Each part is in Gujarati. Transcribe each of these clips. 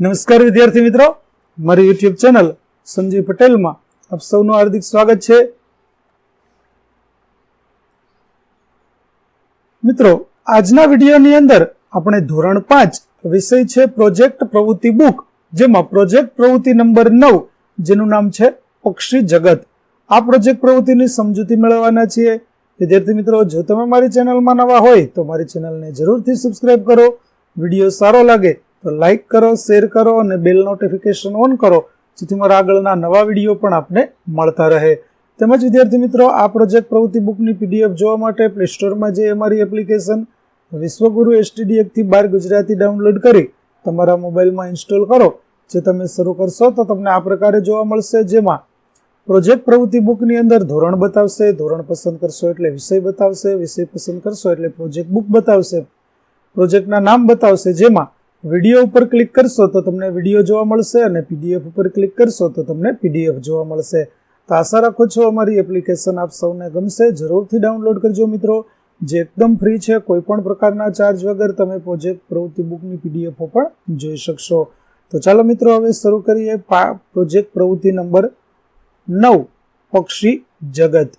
નમસ્કાર વિદ્યાર્થી મિત્રો. મારી યુટ્યુબ ચેનલ સંજય પટેલમાં આપ સૌનું હાર્દિક સ્વાગત છે. મિત્રો, આજના વિડીયોની અંદર આપણે ધોરણ પાંચ વિષય છે પ્રોજેક્ટ પ્રવૃત્તિ બુક, જેમાં પ્રોજેક્ટ પ્રવૃત્તિ નંબર નવ, જેનું નામ છે પક્ષી જગત. આ પ્રોજેક્ટ પ્રવૃત્તિની સમજૂતી મેળવવાના છીએ. વિદ્યાર્થી મિત્રો, જો તમે મારી ચેનલમાં નવા હોય તો મારી ચેનલને જરૂરથી સબસ્ક્રાઈબ કરો. વીડિયો સારો લાગે તો લાઈક કરો શેર કરો અને બેલ નોટિફિકેશન ઓન કરો, જેથી મારા આગળના નવા વીડિયો પણ આપને મળતા રહે. તેમજ વિદ્યાર્થી મિત્રો, આ પ્રોજેક્ટ પ્રવૃત્તિ બુકની પીડીએફ જોવા માટે પ્લે સ્ટોરમાં જે અમારી એપ્લિકેશન વિશ્વગુરુ એસટીડી એકથી બાર ગુજરાતી ડાઉનલોડ કરી તમારા મોબાઈલમાં ઇન્સ્ટોલ કરો, જે તમે શરૂ કરશો તો તમને આ પ્રકારે જોવા મળશે, જેમાં પ્રોજેક્ટ પ્રવૃત્તિ બુકની અંદર ધોરણ બતાવશે, ધોરણ પસંદ કરશો એટલે વિષય બતાવશે, વિષય પસંદ કરશો એટલે પ્રોજેક્ટ બુક બતાવશે પ્રોજેક્ટના નામ બતાવશે, જેમાં વીડિયો ઉપર ક્લિક કરશો તો તમને વીડિયો જોવા મળશે અને પીડીએફ ઉપર ક્લિક કરશો તો તમને પીડીએફ જોવા મળશે. તો આશા રાખું છું અમારી એપ્લિકેશન આપ સૌને ગમશે. જરૂરથી ડાઉનલોડ કરજો મિત્રો. જે એકદમ ફ્રી છે કોઈ પણ પ્રકારના ચાર્જ વગર તમે પ્રોજેક્ટ પ્રવૃત્તિ બુકની પીડીએફો પણ જોઈ શકશો. તો ચાલો મિત્રો, હવે શરૂ કરીએ પ્રોજેક્ટ પ્રવૃત્તિ નંબર નવ, પક્ષી જગત.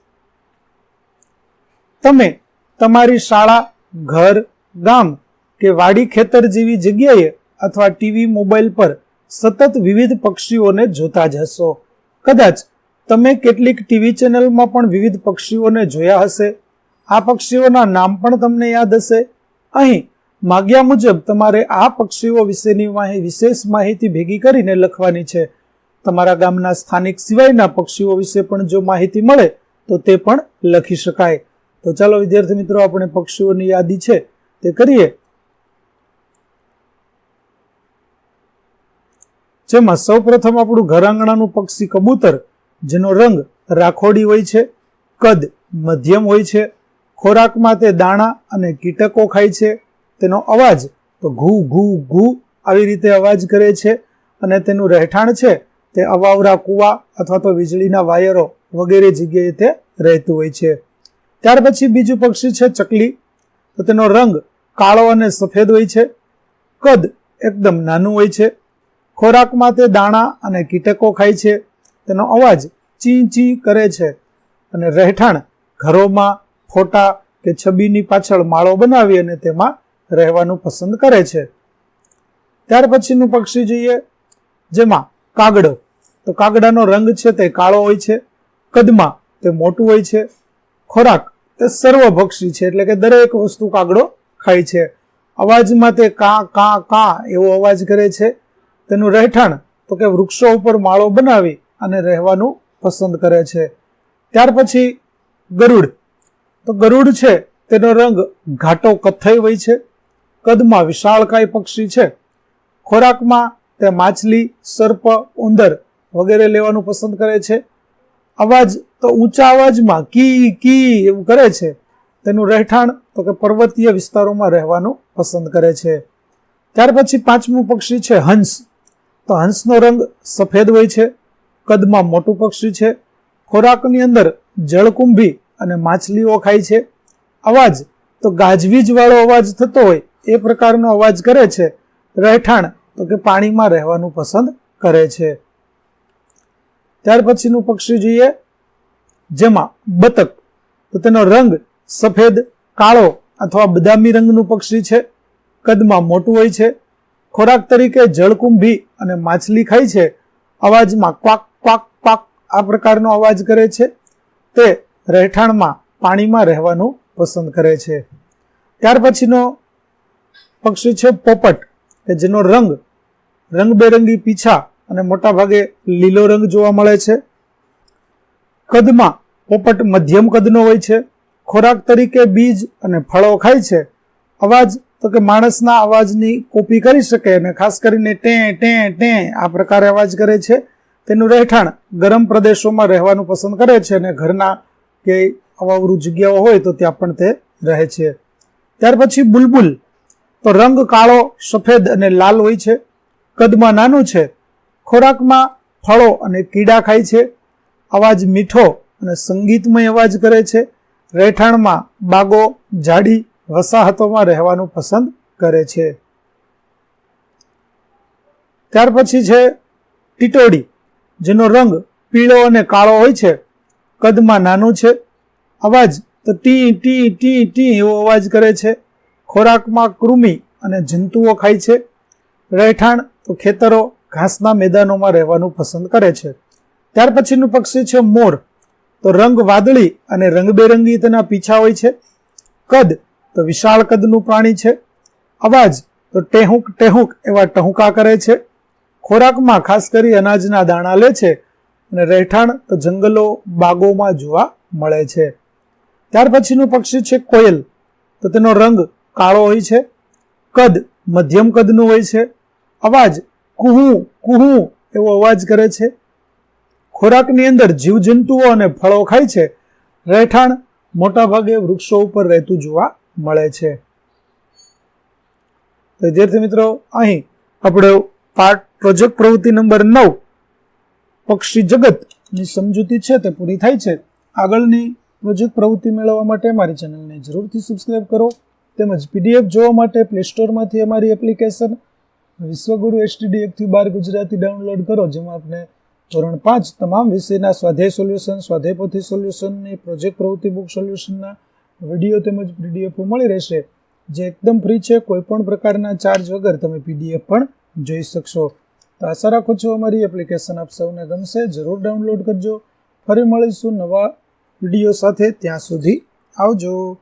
તમે તમારી શાળા, ઘર, ગામ કે વાડી ખેતર જેવી જગ્યાએ અથવા ટીવી મોબાઈલ પર સતત વિવિધ પક્ષીઓને જોતા જ હશો. કદાચ તમે કેટલીક ટીવી ચેનલમાં પણ વિવિધ પક્ષીઓને જોયા હશે. આ પક્ષીઓના નામ પણ તમને યાદ હશે. અહીં માગ્યા મુજબ તમારે આ પક્ષીઓ વિશેની વિશેષ માહિતી ભેગી કરીને લખવાની છે. તમારા ગામના સ્થાનિક સિવાયના પક્ષીઓ વિશે પણ જો માહિતી મળે, તો તે પણ લખી શકાય. તો ચાલો વિદ્યાર્થી મિત્રો, આપણે પક્ષીઓની યાદી છે તે કરીએ. જેમાં સૌ પ્રથમ આપણું ઘર આંગણાનું પક્ષી કબૂતર, જેનો રંગ રાખોડી હોય છે, કદ મધ્યમ હોય છે, ખોરાકમાં તે દાણા અને કીટકો ખાય છે, તેનો અવાજ તો ઘૂ ઘૂ ઘૂ આવી રીતે અવાજ કરે છે અને તેનું રહેઠાણ છે તે અવાવરા કૂવા અથવા તો વીજળીના વાયરો વગેરે જગ્યાએ તે રહેતું હોય છે. ત્યાર પછી બીજું પક્ષી છે ચકલી. તો તેનો રંગ કાળો અને સફેદ હોય છે. કદ એકદમ નાનું હોય છે. ખોરાકમાં તે દાણા અને કીટકો ખાય છે. તેનો અવાજ ચી ચી કરે છે અને રહેઠાણ ઘરોમાં ફોટા કે છબીની પાછળ માળો બનાવી અને તેમાં રહેવાનું પસંદ કરે છે. ત્યાર પછીનું પક્ષી જોઈએ, જેમાં કાગડો. તો કાગડાનો રંગ છે તે કાળો હોય છે, કદમાં તે મોટું હોય છે. ખોરાક તે સર્વભક્ષી છે, એટલે કે દરેક વસ્તુ કાગડો ખાય છે. અવાજમાં તે કા કા કા એવો અવાજ કરે છે. તેનું રહેઠાણ તો કે વૃક્ષો ઉપર માળો બનાવી અને રહેવાનું પસંદ કરે છે. ત્યાર પછી ગરુડ. તો ગરુડ છે, તેનો રંગ ઘાટો કથ્થઈ હોય છે, કદમાં વિશાળકાય પક્ષી છે. ખોરાકમાં તે માછલી, સર્પ, ઉંદર વગેરે લેવાનું પસંદ કરે છે. અવાજ તો ઊંચા અવાજમાં કી કી એવું કરે છે. તેનું રહેઠાણ તો કે પર્વતીય વિસ્તારોમાં રહેવાનું પસંદ કરે છે. ત્યાર પછી પાંચમું પક્ષી છે, હંસ. તો હંસનો રંગ સફેદ હોય છે, કદમાં મોટું પક્ષી છે, ખોરાકની અંદર જળકુંભી અને માછલીઓ ખાય છે. અવાજ, તો ગાજવીજવાળો અવાજ થતો હોય, એ પ્રકારનો અવાજ કરે છે. રહેઠાણ, તો કે પાણીમાં રહેવાનું પસંદ કરે છે. ત્યાર પછીનું પક્ષી જોઈએ, જેમાં બતક, તો તેનો રંગ સફેદ, કાળો અથવા બદામી રંગનું પક્ષી છે. કદમાં મોટું હોય છે ખોરાક તરીકે જળકુંભી અને માછલી ખાય છે. અવાજમાં ક્વાક ક્વાક ક્વાક આ પ્રકારનો અવાજ કરે છે. તે રહેઠાણમાં પાણીમાં રહેવાનું પસંદ કરે છે. ત્યાર પછીનો પક્ષી છે પોપટ, કે જેનો રંગ, રંગબેરંગી પીછા અને મોટા ભાગે લીલો રંગ જોવા મળે છે. કદમાં પોપટ મધ્યમ કદનો હોય છે. ખોરાક તરીકે બીજ અને ફળો ખાય છે. અવાજ તો કે માણસના અવાજની કોપી કરી શકે અને ખાસ કરીને ટે ટે ટે આ પ્રકારે અવાજ કરે છે. તેનું રહેઠાણ ગરમ પ્રદેશોમાં રહેવાનું પસંદ કરે છે અને ઘરના કે અવાવરું જગ્યાઓ હોય તો ત્યાં પણ તે રહે છે. ત્યાર પછી બુલબુલ. તો રંગ કાળો, સફેદ અને લાલ હોય છે. કદમાં નાનું છે. ખોરાકમાં ફળો અને કીડા ખાય છે. અવાજ મીઠો અને સંગીતમય અવાજ કરે છે. રહેઠાણમાં બાગો જાડી વસાહતોમાં રહેવાનું પસંદ કરે છે. ત્યાર પછી છે ટીટોડી, જેનો રંગ પીળો અને કાળો હોય છે. કદમાં નાનું છે. અવાજ તો ટી ટી ટી ટી એવો અવાજ કરે છે. ખોરાકમાં કૃમિ અને જંતુઓ ખાય છે. રહેઠાણ તો ખેતરો, ઘાસના મેદાનોમાં રહેવાનું પસંદ કરે છે. ત્યાર પછીનું પક્ષી છે મોર. તો રંગ વાદળી અને રંગબેરંગી તેના પીછા હોય છે. કદ તો વિશાળ કદનું પ્રાણી છે. અવાજ તો ટેહુક, ટેહુંક એવા ટહુકા કરે છે. ખોરાકમાં ખાસ કરી અનાજના દાણા લે છે અને રહેઠાણ તો જંગલો બાગોમાં જોવા મળે છે. ત્યાર પછીનું પક્ષી છે કોયલ. તો તેનો રંગ કાળો હોય છે. કદ મધ્યમ કદનું હોય છે. અવાજ કુહું કુહું એવો અવાજ કરે છે. ખોરાકની અંદર જીવજંતુઓ અને ફળો ખાય છે. રહેઠાણ મોટાભાગે વૃક્ષો ઉપર રહેતું જોવા મળે છે. તો વિદ્યાર્થી મિત્રો, અહીં આપણે પાર્ટ પ્રોજેક્ટ પ્રવૃત્તિ નંબર નવ, પક્ષી જગતની સમજૂતી છે તે પૂરી થાય છે. આગળની પ્રોજેક્ટ પ્રવૃત્તિ મેળવવા માટે અમારી ચેનલને જરૂરથી સબસ્ક્રાઇબ કરો, તેમજ પીડીએફ જોવા માટે પ્લે સ્ટોરમાંથી અમારી એપ્લિકેશન વિશ્વગુરુ એસટીડી એકથી બાર ગુજરાતી ડાઉનલોડ કરો, જેમાં આપણે ધોરણ પાંચ તમામ વિષયના સ્વાધ્યાય સોલ્યુશન સ્વાધ્યાય પોથી સોલ્યુશનની પ્રોજેક્ટ પ્રવૃત્તિ બુક સોલ્યુશનના વીડિયો તેમજ પીડીએફ મળી રહેશે. જે એકદમ ફ્રી છે કોઈ પણ પ્રકારના ચાર્જ વગર તમે પીડીએફ પણ જોઈ શકશો. તો આશા રાખું છું અમારી એપ્લિકેશન આપ સૌને ગમશે. જરૂર ડાઉનલોડ કરજો. ફરી મળીશું નવા વીડિયો સાથે. ત્યાં સુધી આવજો.